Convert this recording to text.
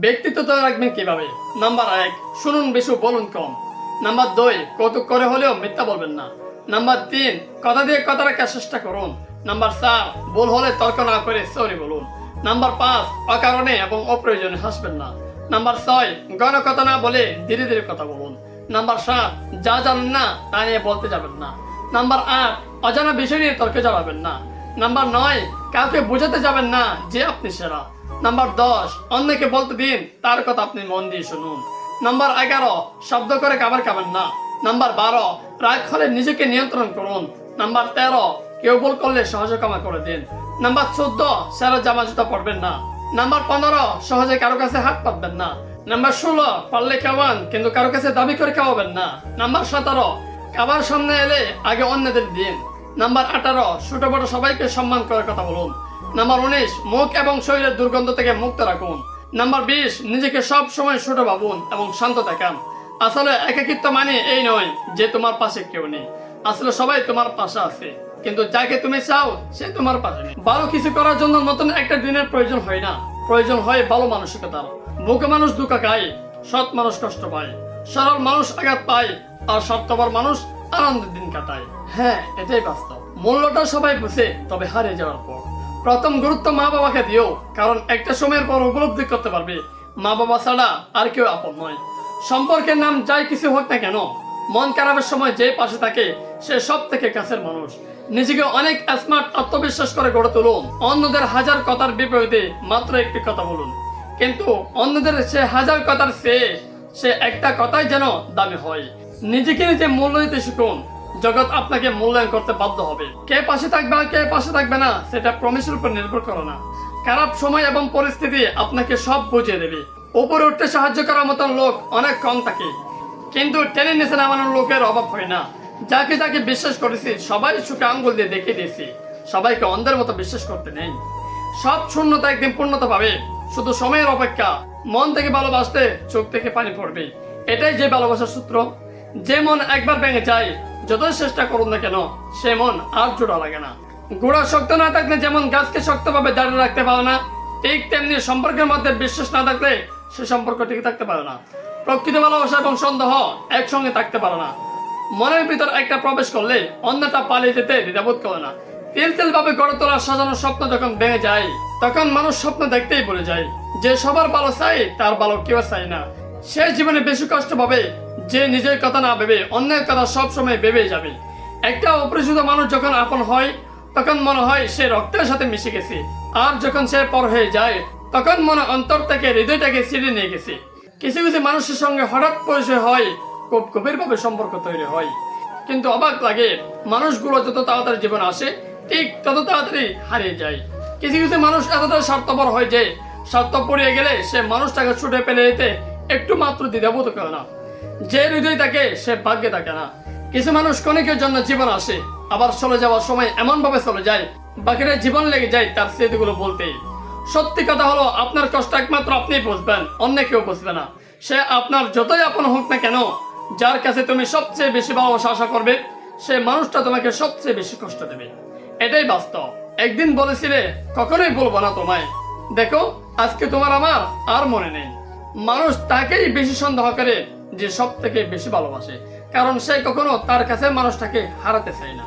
ব্যক্তিত্ব তো রাখবেন কীভাবে? নাম্বার এক, শুনুন বেশি, বলুন কম। নাম্বার দুই, কৌতুক করে হলেও মিথ্যা বলবেন না। নাম্বার তিন, কথা দিয়ে কথা রাখার চেষ্টা করুন। নাম্বার চার, ভুল হলে তর্ক না করে সরি বলুন। নাম্বার পাঁচ, অকারণে এবং অপ্রয়োজনে হাসবেন না। নাম্বার ছয় গণ কথা না বলে ধীরে ধীরে কথা বলুন। নাম্বার সাত, যা জানেন না তা নিয়ে বলতে যাবেন না। নাম্বার আট, অজানা বিষয় নিয়ে তর্কে জড়াবেন না। নাম্বার নয়, কাউকে বোঝাতে যাবেন না যে আপনি সেরা। নাম্বার দশ, অন্যকে বলতে দিন, তার কথা আপনি মন দিয়ে শুনুন। নাম্বার এগারো, শব্দ করে খাবার খাবেন না। নাম্বার বারো, রাগ হলে নিজেকে নিয়ন্ত্রণ করুন। নাম্বার তেরো, কেউ ভুল করলে সহজে ক্ষমা করে দিন। নাম্বার চোদ্দ সেরা জামা জুতা পরবেন না। নাম্বার পনেরো, সহজে কারও কাছে হাত পাতবেন না। নাম্বার ষোলো, পারলে খাওয়ান, কিন্তু কারও কাছে দাবি করে খাওয়াবেন না। নাম্বার সতেরো খাবার সামনে এলে আগে অন্যদের দিন। নাম্বার আঠারো, ছোট বড় সবাইকে সম্মান করার কথা বলুন। নাম্বার উনিশ, মুখ এবং শরীরের দুর্গন্ধ থেকে মুক্ত রাখুন। নাম্বার বিশ, নিজেকে সব সময় ছোট ভাবুন এবং শান্ত দেখান। আসলে একাকিত্ব মানে এই নয় যে তোমার পাশে কেউ নেই। আসলে সবাই তোমার পাশে আছে, কিন্তু যাকে তুমি চাও, সে তোমার পাশে নেই। ভালো কিছু করার জন্য নতুন একটা দিনের প্রয়োজন হয় না। প্রয়োজন হয় ভালো মানসিকতার। মুখে মানুষ দুঃখ খায়, সৎ মানুষ কষ্ট পায়, সরল মানুষ আঘাত পায়, আর স্বার্থপর মানুষ আনন্দের দিন কাটায়। হ্যাঁ এটাই বাস্তব। মূল্যটা সবাই বুঝে, তবে হারিয়ে যাওয়ার পর। প্রথম গুরুত্ব মা বাবাকে দিও, কারণ একটা সময়ের পর উপলব্ধি করতে পারবে। মা বাবা ছাড়া আর কেউ আপন নয়। সম্পর্কের নাম যাই কিছু হোক না কেন, মন খারাপের সময় যে পাশে থাকে, সে সব থেকে কাছের মানুষ। নিজেকে অনেক স্মার্ট আত্মবিশ্বাস করে গড়ে তুলুন। অন্যদের হাজার কথার বিপরীতে মাত্র একটি কথা বলুন। কিন্তু অন্যদের সে হাজার কথার চেয়ে, সে একটা কথাই যেন দামি হয়। নিজেকে নিজে মূল্য দিতে শিখুন। জগৎ আপনাকে মূল্যায়ন করতে বাধ্য হবে। কে পাশে থাকবে আর কে পাশে থাকবে না, সেটা প্রমিসের উপর নির্ভর করে না। খারাপ সময় এবং পরিস্থিতি আপনাকে সব বুঝিয়ে দেবে। উপরে উঠতে সাহায্য করার মতন লোক অনেক কম থাকে। কিন্তু টেনে নিচে নামানোর লোকের অভাব হয় না। যাকে যাকে বিশ্বাস করেছি, সবাই সুখে আঙ্গুল দিয়ে দেখিয়ে দিয়েছি। সবাইকে অন্ধের মতো বিশ্বাস করতে নেই। সব শূন্যতা একদিন পূর্ণতা পাবে। শুধু সময়ের অপেক্ষা। মন থেকে ভালোবাসতে চোখ থেকে পানি পড়বে। এটাই যে ভালোবাসার সূত্র। যে মন একবার ভেঙে যায়, যতই চেষ্টা করুন না কেন, সে মন আর জোড়া লাগে না। গোড়া শক্ত না থাকলে যেমন গাছকে শক্তভাবে দাঁড়িয়ে রাখতে পারে না, ঠিক তেমনি সম্পর্কের মধ্যে বিশ্বাস না থাকলে সে সম্পর্ক টিকে থাকতে পারে না। প্রকৃত ভালোবাসা এবং সন্দেহ একসঙ্গে থাকতে পারে না। মনের ভিতর একটা প্রবেশ করলে অন্যটা পালিয়ে যেতে দ্বিধাবোধ করে না। তেল তেল ভাবে গড়ে তোলা সাজানো স্বপ্ন যখন ভেঙে যায়, তখন মানুষ স্বপ্ন দেখতেই ভুলে যায় যে সবার ভালো চাই, তার ভালো কেউ চাই না। সে জীবনে বেশি কষ্ট পাবে যে নিজের কথা না ভেবে, অন্যের কথা সব সময় ভেবে যাবে। একটা অপরিচিত মানুষ যখন আপন হয়, তখন মনে হয় সে রক্তের সাথে মিশে গেছে। আর যখন সে পর হয়ে যায়, তখন মনে অন্তর থেকে, হৃদয়টাকে ছিঁড়ে নিয়ে গেছে। কিছু কিছু মানুষের সঙ্গে হঠাৎ পরিচয় হয়, খুব গভীরভাবে সম্পর্ক তৈরি হয়। কিন্তু অবাক লাগে, মানুষগুলো যত তাড়াতাড়ি জীবন আসে, ঠিক তত তাড়াতাড়ি হারিয়ে যায়। কিছু কিছু মানুষ এতটা স্বার্থপর হয় যে, স্বার্থ পড়িয়ে গেলে সে মানুষটাকে ছুটে পেলে যেতে একটু মাত্র দ্বিধাবোধ করে না। যে হৃদয় থাকে, সে ভাগ্যে থাকে না। কিছু মানুষ ক্ষণিকের জন্য জীবন আসে, আবার চলে যাওয়ার সময় এমন ভাবে চলে যায়, বাকিরা জীবন লেগে যায় তার স্মৃতিগুলো বলতে সত্যি কথা হলো, আপনার কষ্ট একমাত্র আপনিই বুঝবেন, অন্য কেউ বুঝবে না। সে আপনার যতই আপন হোক না কেন, যার কাছে তুমি সবচেয়ে বেশি ভালোবাসা আশা করবে, সে মানুষটা তোমাকে সবচেয়ে বেশি কষ্ট দেবে। এটাই বাস্তব। একদিন বলেছিলে, কখনোই বলব না তোমায়। দেখো, আজকে তোমার আমার আর মনে নেই। মানুষ তাকেই বেশি সন্দেহ করে যে সব থেকে বেশি ভালোবাসে। কারণ সে কখনো তার কাছে মানুষটাকে হারাতে চায় না।